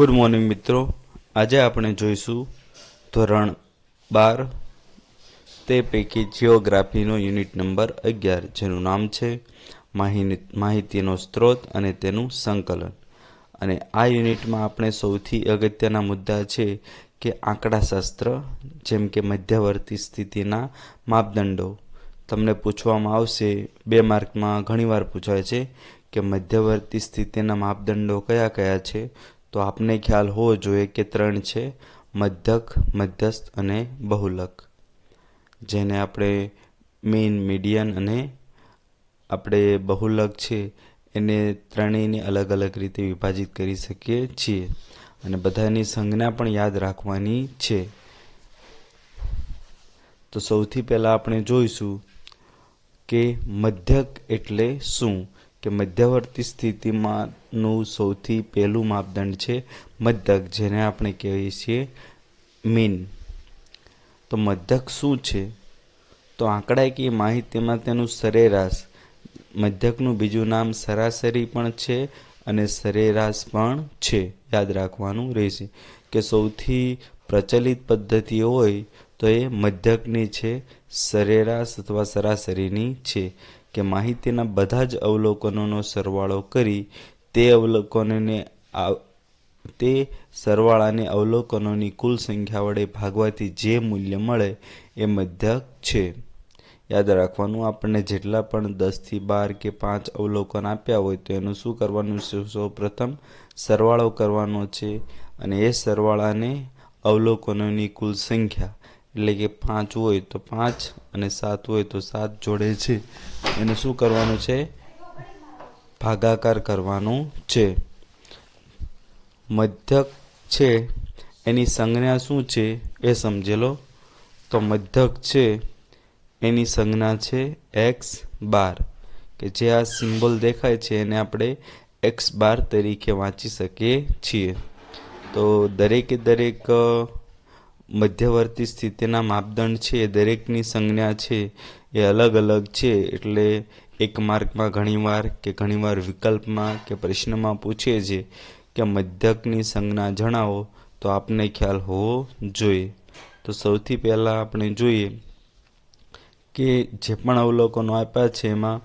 Good morning મિત્રો. આજે આપણે જોઈશું ધોરણ બાર, તે પૈકી જિયોગ્રાફીનો યુનિટ નંબર અગિયાર, જેનું નામ છે માહિતીનો સ્ત્રોત અને તેનું સંકલન. અને આ યુનિટમાં આપણે સૌથી અગત્યના મુદ્દા છે કે આંકડાશાસ્ત્ર, જેમ કે મધ્યવર્તી સ્થિતિના માપદંડો. તમને પૂછવામાં આવશે, બે માર્કમાં ઘણીવાર પૂછાય છે કે મધ્યવર્તી સ્થિતિના માપદંડો કયા કયા છે? તો આપને ખ્યાલ હોવો જોઈએ કે ત્રણ છે, મધ્યક, મધ્યસ્થ અને બહુલક. જેને આપણે મેઇન મીડિયન અને આપણે બહુલક છે, એને ત્રણેયને અલગ અલગ રીતે વિભાજિત કરી શકીએ છીએ. અને બધાની સંજ્ઞા પણ યાદ રાખવાની છે. તો સૌથી પહેલાં આપણે જોઈશું કે મધ્યક એટલે શું? કે મધ્યવર્તી સ્થિતિમાંનું સૌથી પહેલું માપદંડ છે મધ્યક, જેને આપણે કહીએ છીએ મીન. તો મધ્યક શું છે? તો આંકડાકીય માહિતીમાં તેનું સરેરાશ. મધ્યકનું બીજું નામ સરાસરી પણ છે અને સરેરાશ પણ છે. યાદ રાખવાનું રહેશે કે સૌથી પ્રચલિત પદ્ધતિ હોય તો એ મધ્યકની છે, સરેરાશ અથવા સરાસરીની છે. કે માહિતીના બધા જ અવલોકનોનો સરવાળો કરી તે અવલોકનોને તે સરવાળાને અવલોકનોની કુલ સંખ્યા વડે ભાગવાથી જે મૂલ્ય મળે એ મધ્યક છે. યાદ રાખવાનું આપણને જેટલા પણ દસથી બાર કે પાંચ અવલોકન આપ્યા હોય તો એનું શું કરવાનું છે? સૌ પ્રથમ સરવાળો કરવાનો છે અને એ સરવાળાને અવલોકનોની કુલ સંખ્યા. એટલે કે પાંચ હોય તો પાંચ અને સાત હોય તો સાત જોડે છે. એને શું કરવાનું છે? ભાગાકાર કરવાનું છે. મધ્યક છે, એની સંજ્ઞા શું છે એ સમજેલો તો મધ્યક છે, એની સંજ્ઞા છે એક્સ બાર. કે જે આ સિમ્બોલ દેખાય છે એને આપણે એક્સ બાર તરીકે વાંચી શકીએ છીએ. તો દરેકે દરેક મધ્યવર્તી સ્થિતિના માપદંડ છે દરેકની સંજ્ઞા છે, એ અલગ અલગ છે, એટલે એક માર્કમાં ઘણીવાર કે ઘણીવાર વિકલ્પમાં કે પ્રશ્નમાં પૂછે છે કે મધ્યકની સંજ્ઞા જણાવો, તો આપને ખ્યાલ હોવો જોઈએ. તો સૌથી પહેલાં આપણે જોઈએ કે જે પણ અવલોકનો આપ્યા છે, એમાં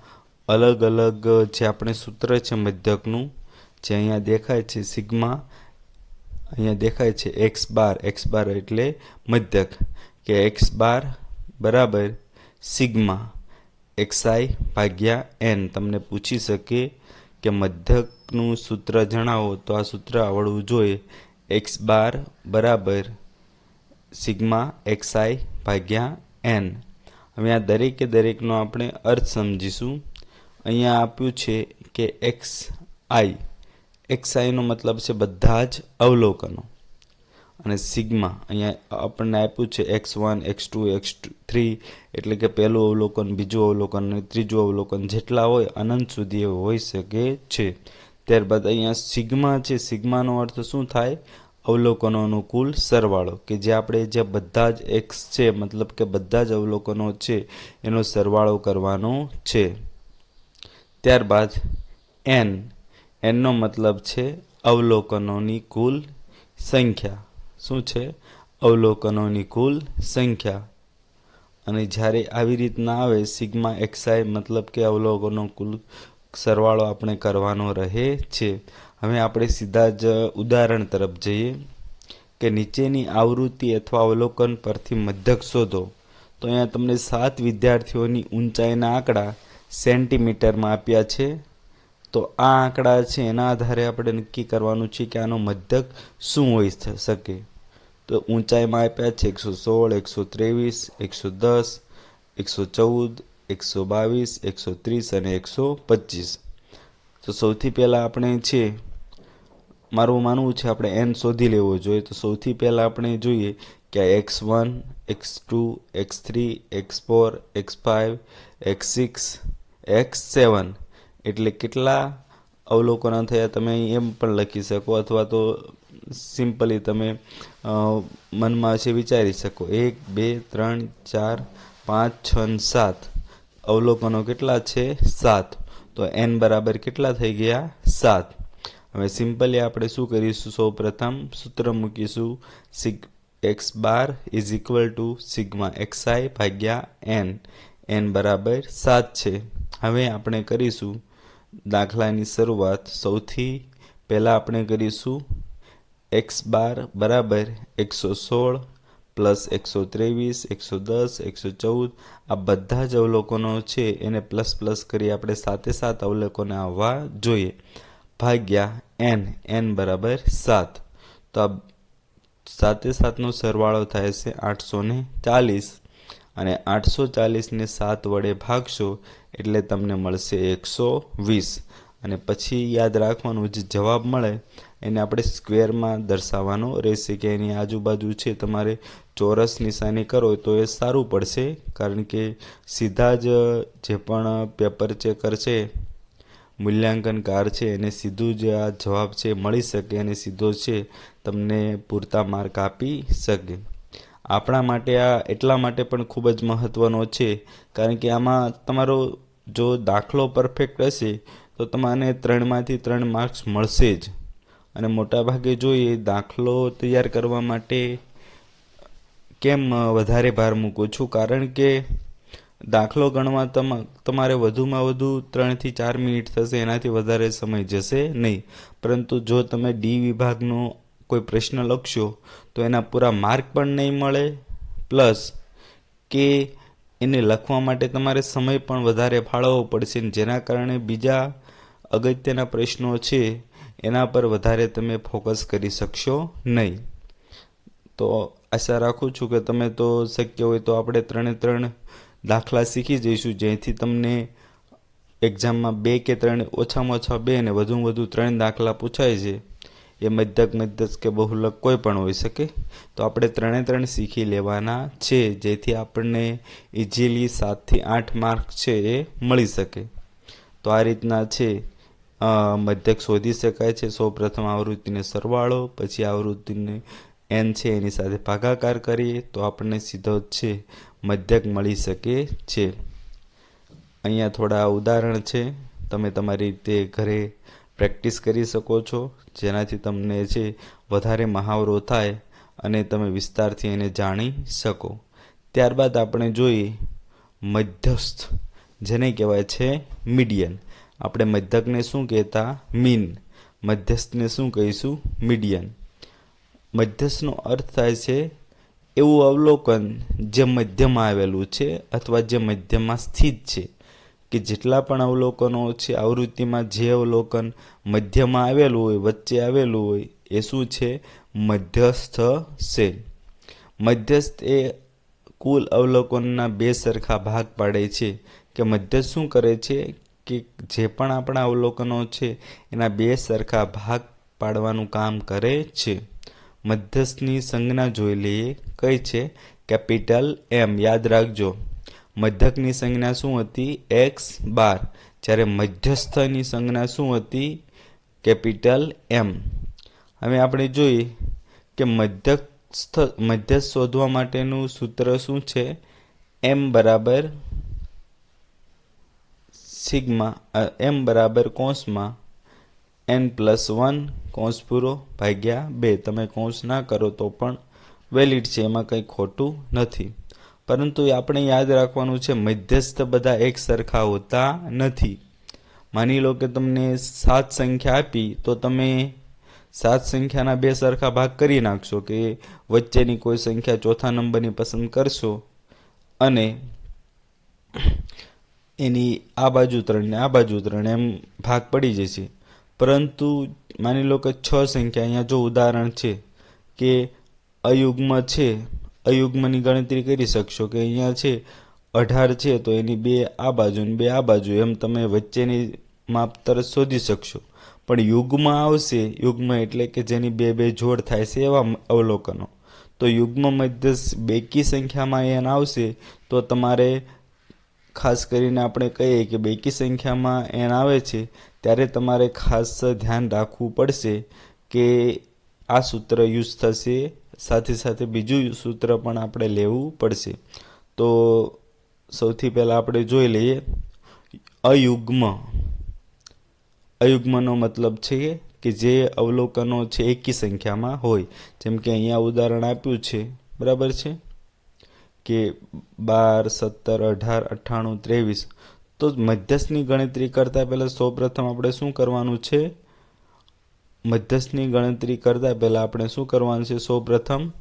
અલગ અલગ જે આપણે સૂત્ર છે મધ્યકનું, જે અહીંયા દેખાય છે, સિગ્મા અહીંયા દેખાય છે એક્સ બાર એક્સ બાર એટલે મધ્યક, કે એક્સ બાર બરાબર સિગ્મા એક્સઆઈ ભાગ્યા એન તમને પૂછી શકે કે મધ્યકનું સૂત્ર જણાવો તો આ સૂત્ર આવડવું જોઈએ. એક્સ બાર બરાબર સિગ્મા એક્સઆઈ ભાગ્યા એન હવે આ દરેકે દરેકનો આપણે અર્થ સમજીશું. અહીંયા આપ્યું છે કે એક્સ આઈ એક્સ આઈનો મતલબ છે બધા જ અવલોકનો. અને સિગ્મા, અહીંયા આપણને આપ્યું છે X one, X two, X three, એટલે કે પહેલું અવલોકન, બીજું અવલોકન અને ત્રીજું અવલોકન જેટલા હોય અનંત સુધી એ હોઈ શકે છે. ત્યારબાદ અહીંયા સિગ્મા છે, સિગ્માનો અર્થ શું થાય? અવલોકનોનો કુલ સરવાળો, કે જે આપણે જે બધા જ એક્સ છે, મતલબ કે બધા જ અવલોકનો છે, એનો સરવાળો કરવાનો છે. ત્યારબાદ એન એનનો મતલબ છે અવલોકનોની કુલ સંખ્યા. શું છે? અવલોકનોની કુલ સંખ્યા. અને જ્યારે આવી રીતના આવે, સિગ્મા એક્સઆઈ મતલબ કે અવલોકનો કુલ સરવાળો આપણે કરવાનો રહે છે. હવે આપણે સીધા જ ઉદાહરણ તરફ જઈએ કે નીચેની આવૃત્તિ અથવા અવલોકન પરથી મધ્યક શોધો. તો અહીંયા તમને સાત વિદ્યાર્થીઓની ઊંચાઈના આંકડા સેન્ટીમીટરમાં આપ્યા છે. તો આ આંકડા છે, એના આધારે આપણે નક્કી કરવાનું છે કે આનો મધ્યક શું હોઈ શકે. તો ઊંચાઈમાં આપ્યા છે એકસો સોળ, એકસો ત્રેવીસ, એકસો દસ, એકસો ચૌદ, એકસો બાવીસ, એકસો ત્રીસ અને એકસો પચીસ. તો સૌથી પહેલાં આપણે છે, મારું માનવું છે આપણે એન શોધી લેવો જોઈએ. તો સૌથી પહેલાં આપણે જોઈએ કે X one, X two, X three, X four, X five X six, X seven એટલે કેટલા અવલોકનો થયા તમે એમ પણ લખી શકો અથવા તો સિમ્પલી તમે મનમાં છે વિચારી શકો. એક, બે, ત્રણ, ચાર, પાંચ, છ સાત. અવલોકનો કેટલા છે? સાત. તો એન બરાબર કેટલા થઈ ગયા? સાત. હવે સિમ્પલી આપણે શું કરીશું? સૌ પ્રથમ સૂત્ર મૂકીશું. Sigma, X bar is equal to sigma X I ભાગ્યા એન એન બરાબર સાત છે. હવે આપણે કરીશું. દાખલાની શરૂઆત સૌથી પહેલાં આપણે કરીશું એક્સ બાર બરાબર એકસો સોળ પ્લસ એકસો ત્રેવીસ, એકસો દસ, એકસો ચૌદ. આ બધા જ અવલોકનો છે, એને પ્લસ પ્લસ કરી આપણે સાતે સાત અવલોકનો આવવા જોઈએ. ભાગ્યા એન એન બરાબર સાત. તો આ સાતે સાતનો સરવાળો થાય છે આઠસો ચાલીસ. અને આઠસો ચાલીસને સાત વડે ભાગશો એટલે તમને મળશે એકસો વીસ. અને પછી યાદ રાખવાનું જે જવાબ મળે, એને આપણે સ્ક્વેરમાં દર્શાવવાનો રહેશે કે એની આજુબાજુ છે તમારે ચોરસ નિશાની કરો તો એ સારું પડશે, કારણ કે સીધા જ જે પણ પેપર ચેકર છે, મૂલ્યાંકનકાર છે, એને સીધું જ આ જવાબ છે મળી શકે અને સીધો છે તમને પૂરતા માર્ક આપી શકે. આપણા માટે આ એટલા માટે પણ ખૂબ જ મહત્ત્વનો છે, કારણ કે આમાં તમારો જો દાખલો પરફેક્ટ હશે, તો તમને ત્રણમાંથી ત્રણ માર્ક્સ મળશે જ. અને મોટાભાગે જોઈએ દાખલો તૈયાર કરવા માટે કેમ વધારે ભાર મૂકું છું? કારણ કે દાખલો ગણવા તમારે વધુમાં વધુ ત્રણથી ચાર મિનિટ થશે, એનાથી વધારે સમય જશે નહીં. પરંતુ જો તમે ડી વિભાગનો કોઈ પ્રશ્ન લખશો, તો એના પૂરા માર્ક પણ નહીં મળે. પ્લસ કે એને લખવા માટે તમારે સમય પણ વધારે ફાળવવો પડશે જેના કારણે બીજા અગત્યના પ્રશ્નો છે, એના પર વધારે તમે ફોકસ કરી શકશો નહીં. તો આશા રાખું છું કે તમે તો શક્ય હોય તો આપણે ત્રણે ત્રણ દાખલા શીખી જઈશું, જેથી તમને એક્ઝામમાં બે કે ત્રણ ઓછામાં ઓછા બે અને વધુમાં વધુ ત્રણ દાખલા પૂછાય છે. એ મધ્યક મધ્યક કે બહુલક કોઈ પણ હોઈ શકે, તો આપણે ત્રણે ત્રણ શીખી લેવાના છે, જેથી આપણને ઇઝીલી સાતથી આઠ માર્ક છે એ મળી શકે. તો આ રીતના છે મધ્યક શોધી શકાય છે. સૌ પ્રથમ આવૃત્તિને સરવાળો, પછી આવૃત્તિને એન છે, એની સાથે ભાગાકાર કરીએ, તો આપણને સીધો છે, મધ્યક મળી શકે છે. અહીંયા થોડા ઉદાહરણ છે. તમે તમારી રીતે ઘરે પ્રેક્ટિસ કરી શકો છો. જેનાથી તમને છે વધારે મહાવરો થાય અને તમે વિસ્તારથી એને જાણી શકો. ત્યારબાદ આપણે જોઈએ મધ્યસ્થ, જેને કહેવાય છે મીડિયન. આપણે મધ્યકને શું કહેતા? મીન. મધ્યસ્થને શું કહીશું? મીડિયન. મધ્યસ્થનો અર્થ થાય છે એવું અવલોકન જે મધ્યમાં આવેલું છે અથવા જે મધ્યમાં સ્થિત છે. કે જેટલા પણ અવલોકનો છે, આવૃત્તિમાં જે અવલોકન મધ્યમાં આવેલું હોય, વચ્ચે આવેલું હોય, એ શું છે? મધ્યસ્થ છે. મધ્યસ્થ એ કુલ અવલોકનના બે સરખા ભાગ પાડે છે કે મધ્યસ્થ શું કરે છે? કે જે પણ આપણા અવલોકનો છે, એના બે સરખા ભાગ પાડવાનું કામ કરે છે. મધ્યસ્થની સંજ્ઞા જોઈ લઈએ. કઈ છે, કેપિટલ એમ. યાદ રાખજો. મધ્યકની સંજ્ઞા શું હતી? X bar. જ્યારે મધ્યસ્થની સંજ્ઞા શું હતી? કેપિટલ એમ હવે આપણે જોઈએ કે મધ્યસ્થ મધ્યસ્થ શોધવા માટેનું સૂત્ર શું છે? એમ બરાબર સિગ્મા એમ બરાબર કોંસમાં એન પ્લસ વન કોંસ પૂરો ભાગ્યા બે. તમે કોંસ ના કરો તો પણ વેલિડ છે. એમાં કંઈ ખોટું નથી. પરંતુ આપણે યાદ રાખવાનું છે, મધ્યસ્થ બધા એક સરખા હોતા નથી. માની લો કે તમને સાત સંખ્યા આપી, તો તમે સાત સંખ્યાના બે સરખા ભાગ કરી નાખશો કે વચ્ચેની કોઈ સંખ્યા ચોથા નંબરની પસંદ કરશો અને એની આ બાજુ ત્રણ ને આ બાજુ ત્રણ એમ ભાગ પડી જશે. પરંતુ માની લો કે છ સંખ્યા, અહીંયા જો ઉદાહરણ છે કે અયુગ્મ છે અયુગ્મની ગણતરી કરી શકશો કે અહીંયા છે, અઢાર છે, તો એની બે આ બાજુ ને બે આ બાજુ, એમ તમે વચ્ચેની માપ તરત શોધી શકશો. પણ યુગમાં આવશે, યુગ્મ એટલે કે જેની બે બે જોડ થાય છે એવા અવલોકનો. તો યુગ્મ મધ્ય બેકી સંખ્યામાં એન આવશે, તો તમારે ખાસ કરીને આપણે કહીએ કે બેકી સંખ્યામાં એન આવે છે, ત્યારે તમારે ખાસ ધ્યાન રાખવું પડશે કે આ સૂત્ર યુઝ થશે સાથે સાથે બીજું સૂત્ર પણ આપણે લેવું પડશે. તો સૌથી પહેલાં આપણે જોઈ લઈએ. અયુગ્મ. અયુગ્મનો મતલબ છે કે જે અવલોકનો છે એકી સંખ્યામાં હોય. જેમ કે અહીંયા ઉદાહરણ આપ્યું છે. બરાબર છે? કે બાર, સત્તર, અઢાર, અઠ્ઠાણું, ત્રેવીસ. તો મધ્યસ્થની ગણતરી કરતાં પહેલાં સૌપ્રથમ આપણે શું કરવાનું છે? મધ્યસ્થની ગણતરી કરતાં પહેલાં આપણે શું કરવાનું છે? સૌપ્રથમ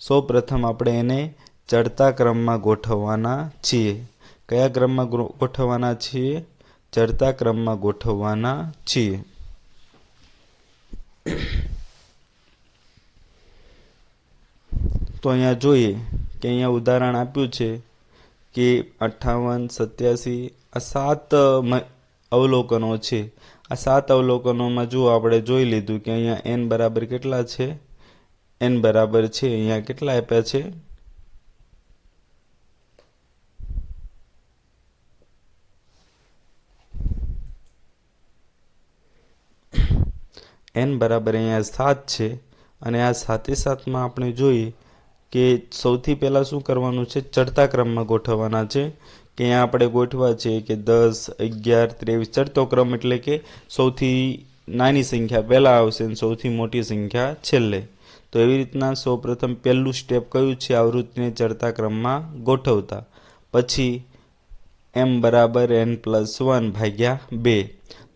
સૌપ્રથમ આપણે એને ચડતા ક્રમમાં ગોઠવવાના છીએ. કયા ક્રમમાં ગોઠવવાના છીએ? ચડતા ક્રમમાં ગોઠવવાના છીએ. તો અહીંયા જોઈએ કે અહીંયા ઉદાહરણ આપ્યું છે કે અઠ્ઠાવન, સત્યાસી આ સાત અવલોકનો છે. આ સાત અવલોકનોમાં જો આપણે જોઈ લીધું કે અહીંયા એન બરાબર કેટલા છે? એન બરાબર છે, અહીંયા કેટલા આપ્યા છે? એન બરાબર અહીંયા સાત છે, અને આ સાતે સાતમાં આપણે જોઈએ કે સૌથી પહેલાં શું કરવાનું છે? ચડતા ક્રમમાં ગોઠવવાના છે. કે અહીંયા આપણે ગોઠવા છે કે દસ, અગિયાર, ત્રેવીસ, ચડતો ક્રમ એટલે કે સૌથી નાની સંખ્યા, પહેલાં આવશે અને સૌથી મોટી સંખ્યા છેલ્લે. તો એવી રીતના સૌપ્રથમ પહેલું સ્ટેપ કયું છે? આવૃત્તિને ચડતા ક્રમમાં ગોઠવતા. પછી એમ બરાબર એન પ્લસ વન ભાગ્યા બે.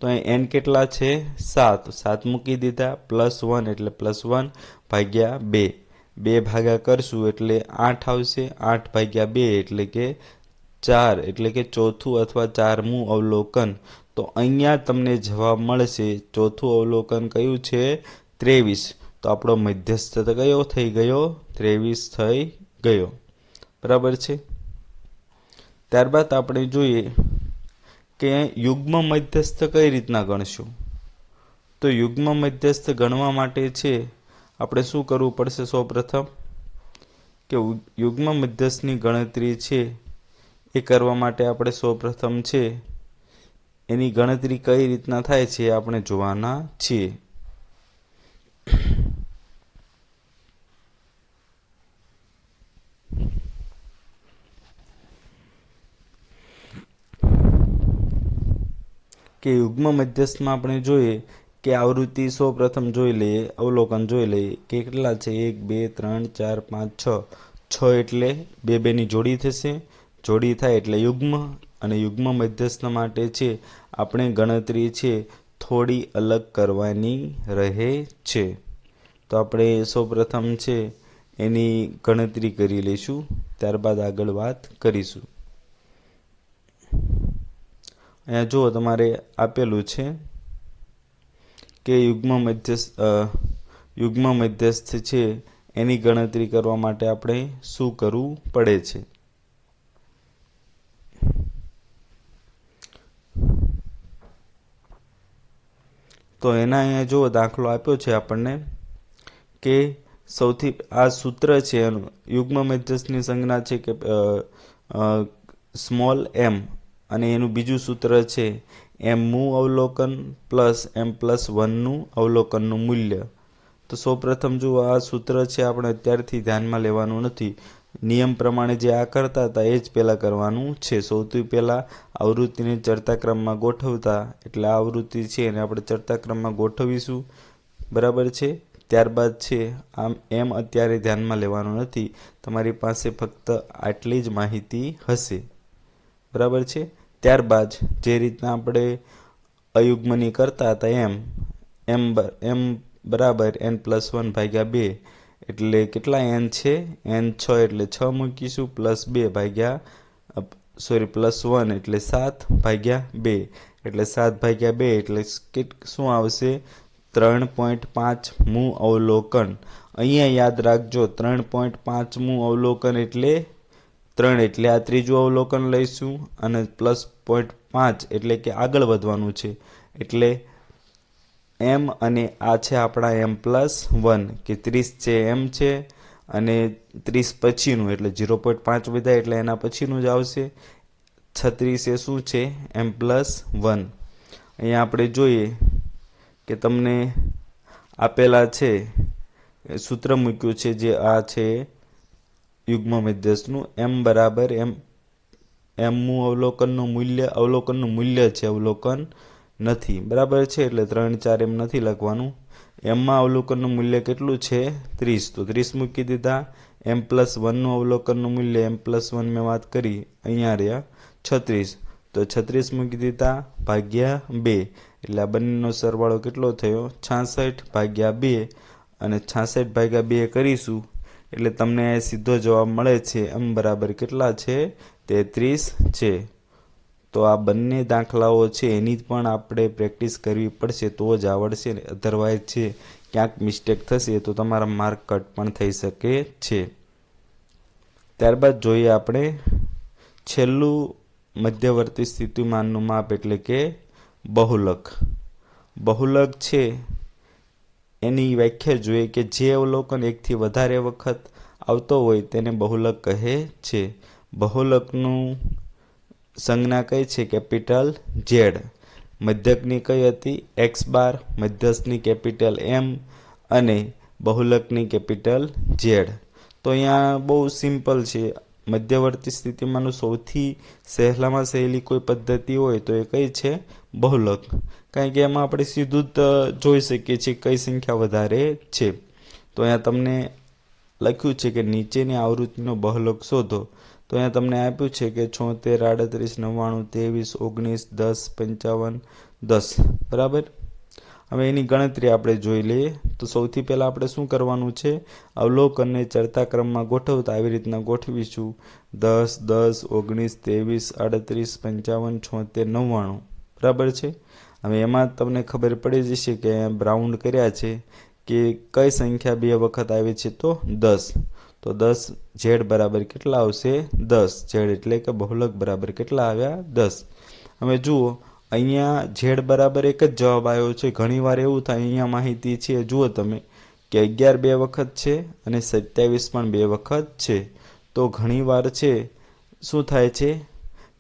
તો અહીં એન કેટલા છે? સાત. સાત મૂકી દીધા. પ્લસ વન એટલે પ્લસ વન ભાગ્યા બે. બે ભાગા કરશું એટલે આઠ આવશે. આઠ ભાગ્યા બે એટલે કે ચાર એટલે કે ચોથું અથવા ચારમું અવલોકન, તો અહીંયા તમને જવાબ મળશે ચોથું અવલોકન કયું છે? ત્રેવીસ. તો આપણો મધ્યસ્થ કયો થઈ ગયો? ત્રેવીસ થઈ ગયો. બરાબર છે? ત્યારબાદ આપણે જોઈએ કે યુગ્મ મધ્યસ્થ કઈ રીતના ગણશું? તો યુગ્મ મધ્યસ્થ ગણવા માટે છે, આપણે શું કરવું પડશે? સૌપ્રથમ કે યુગ્મ મધ્યસ્થની ગણતરી છે એ કરવા માટે આપણે સૌપ્રથમ છે, એની ગણતરી કઈ રીતના થાય છે આપણે જોવાના છીએ. કે યુગ્મ મધ્યસ્થમાં આપણે જોઈએ કે આવૃત્તિ સૌ પ્રથમ જોઈ લઈએ, અવલોકન જોઈ લઈએ કે કેટલા છે? એક, બે, ત્રણ, ચાર, પાંચ, છ. છ એટલે બે, બેની જોડી થશે. જોડી થાય એટલે યુગ્મ અને યુગ્મ મધ્યસ્થ માટે છે, આપણે ગણતરી છે, થોડી અલગ કરવાની રહે છે. તો આપણે સૌપ્રથમ છે, એની ગણતરી કરી લઈશું, ત્યારબાદ આગળ વાત કરીશું. અહીંયા જુઓ, તમારે આપેલું છે કે યુગ્મ મધ્યસ્થ યુગ્મ મધ્યસ્થ છે, એની ગણતરી કરવા માટે આપણે શું કરવું પડે છે? તો એના અહીંયા જુઓ, દાખલો આપ્યો છે આપણને કે સૌથી આ સૂત્ર છે એનું યુગ્મ મધ્યસ્થની સંજ્ઞા છે કે સ્મોલ એમ અને એનું બીજું સૂત્ર છે એમ મું અવલોકન પ્લસ એમ પ્લસ વનનું અવલોકનનું મૂલ્ય. તો સૌપ્રથમ જો આ સૂત્ર છે આપણે અત્યારથી ધ્યાનમાં લેવાનું નથી. નિયમ પ્રમાણે જે આ કરતા હતા, એ જ પહેલાં કરવાનું છે. સૌથી પહેલાં આવૃત્તિને ચડતા ક્રમમાં ગોઠવતા, એટલે આ આવૃત્તિ છે એને આપણે ચડતા ક્રમમાં ગોઠવીશું. બરાબર છે? ત્યારબાદ છે, આમ, એમ અત્યારે ધ્યાનમાં લેવાનું નથી. તમારી પાસે ફક્ત આટલી જ માહિતી હશે. બરાબર છે? ત્યારબાદ જે રીતના આપણે અયુગ્મની કરતા હતા, એમ એમ એમ બરાબર, એન પ્લસ વન ભાગ્યા બે એટલે કેટલા એન છે? એન છ એટલે છ મૂકીશું, પ્લસ બે ભાગ્યા સોરી પ્લસ વન એટલે સાત ભાગ્યા બે. એટલે સાત ભાગ્યા બે એટલે શું આવશે? ત્રણ પોઈન્ટ પાંચ મું અવલોકન. અહીંયા યાદ રાખજો, ત્રણ પોઈન્ટ પાંચ પાંચમું અવલોકન એટલે ત્રણ, એટલે આ ત્રીજું અવલોકન લઈશું અને પ્લસ પોઈન્ટ પાંચ એટલે કે આગળ વધવાનું છે. એટલે એમ અને આ છે આપણા એમ પ્લસ વન, કે ત્રીસ છે એમ છે અને ત્રીસ પછીનું, એટલે ઝીરો પોઈન્ટ પાંચ વધ્યા એટલે એના પછીનું જ આવશે. છત્રીસ એ શું છે? M plus one. અહીંયા આપણે જોઈએ કે તમને આપેલા છે સૂત્ર મૂક્યું છે જે આ છે યુગ્મ મધ્યસ્થનું. એમ બરાબર, એમ, એમનું અવલોકનનું મૂલ્ય અવલોકનનું મૂલ્ય છે અવલોકન. નથી. બરાબર છે? એટલે ત્રણ ચાર એમ નથી લખવાનું. એમમાં અવલોકનનું મૂલ્ય કેટલું છે? ત્રીસ. તો ત્રીસ મૂકી દીધા. એમ પ્લસ વનનું અવલોકનનું મૂલ્ય, એમ પ્લસ વન મેં વાત કરી. અહીંયા રહ્યા. છત્રીસ. તો છત્રીસ મૂકી દીધા. ભાગ્યા બે. એટલે આ બંનેનો સરવાળો કેટલો થયો? છાસઠ ભાગ્યા બે. અને છાસઠ ભાગ્યા બે કરીશું. એટલે તમને સીધો જવાબ મળે છે. એમ બરાબર કેટલા છે? તેત્રીસ છે. તો આ બંને દાખલાઓ છે, એની પણ આપણે પ્રેક્ટિસ કરવી પડશે, તો જ આવડશે. ને અધરવાઇઝ છે, ક્યાંક મિસ્ટેક થશે, તો તમારા માર્ક કટ પણ થઈ શકે છે. ત્યારબાદ જોઈએ આપણે છેલ્લું મધ્યવર્તી સ્થિતિમાનનું માપ એટલે કે બહુલક. બહુલક છે, એની વ્યાખ્યા જોઈએ કે જે અવલોકન એકથી વધારે વખત આવતો હોય તેને બહુલક કહે છે. બહુલકનું સંજ્ઞા કઈ છે? કેપિટલ ઝેડ મધ્યકની કઈ હતી? એક્સ બાર. મધ્યસ્થની કેપિટલ એમ અને બહુલકની કેપિટલ ઝેડ તો અહીંયા બહુ સિમ્પલ છે. મધ્યવર્તી સ્થિતિમાંનું સૌથી સહેલામાં સહેલી કોઈ પદ્ધતિ હોય તો એ કઈ છે? બહુલક. કારણ કે એમાં આપણે સીધું જ જોઈ શકીએ છીએ કઈ સંખ્યા વધારે છે. તો અહીંયા તમને લખ્યું છે કે નીચેની આવૃત્તિનો બહુલક શોધો. તો અહીંયા તમને આપ્યું છે કે છોતેર, આડત્રીસ, નવ્વાણું, ત્રેવીસ, ઓગણીસ, દસ, પંચાવન, દસ. બરાબર? હવે એની ગણતરી આપણે જોઈ લઈએ. તો સૌથી પહેલાં આપણે શું કરવાનું છે? અવલોકનને ચડતા ક્રમમાં ગોઠવતા આવી રીતના ગોઠવીશું. દસ દસ, ઓગણીસ, ત્રેવીસ, આડત્રીસ, પંચાવન, છોતેર, નવ્વાણું. બરાબર છે? હવે એમાં તમને ખબર પડી જશે કે બ્રાઉન્ડ કર્યા છે કે કઈ સંખ્યા બે વખત આવે છે તો દસ. તો દસ ઝેડ બરાબર કેટલા આવશે? દસ. ઝેડ એટલે કે બહુલક બરાબર કેટલા આવ્યા? દસ. હવે જુઓ, અહીંયા ઝેડ બરાબર એક જ જવાબ આવ્યો છે. ઘણીવાર એવું થાય, અહીંયા માહિતી છે. જુઓ તમે, કે અગિયાર બે વખત છે અને સત્યાવીસ પણ બે વખત છે. તો ઘણીવાર છે, શું થાય છે?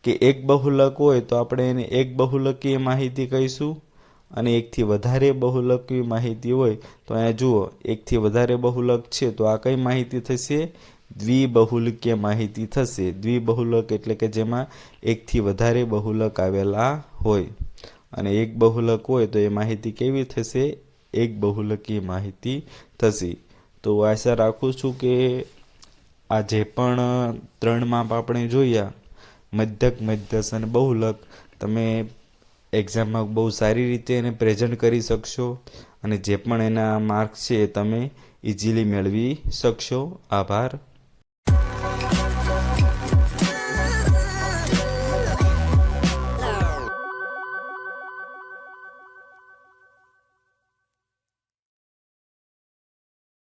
કે એક બહુલક હોય તો આપણે એને એક બહુલકીય માહિતી કહીશું. અને એકથી વધારે બહુલકી માહિતી હોય, તો અહીંયા જુઓ, એકથી વધારે બહુલક છે, તો આ કઈ માહિતી થશે? દ્વિબહુલકીય માહિતી થશે. દ્વિબહુલક એટલે કે જેમાં એકથી વધારે બહુલક આવેલા હોય. અને એક બહુલક હોય, તો એ માહિતી કેવી થશે? એક બહુલકીય માહિતી થશે. તો આશા રાખું છું કે આ જે પણ ત્રણ માપ આપણે જોયા, મધ્યક મધ્યસ અને બહુલક, તમે એક્ઝામમાં બહુ સારી રીતે એને પ્રેઝન્ટ કરી શકશો અને જે પણ એના માર્ક્સ છે એ તમે ઇઝીલી મેળવી શકશો. આભાર.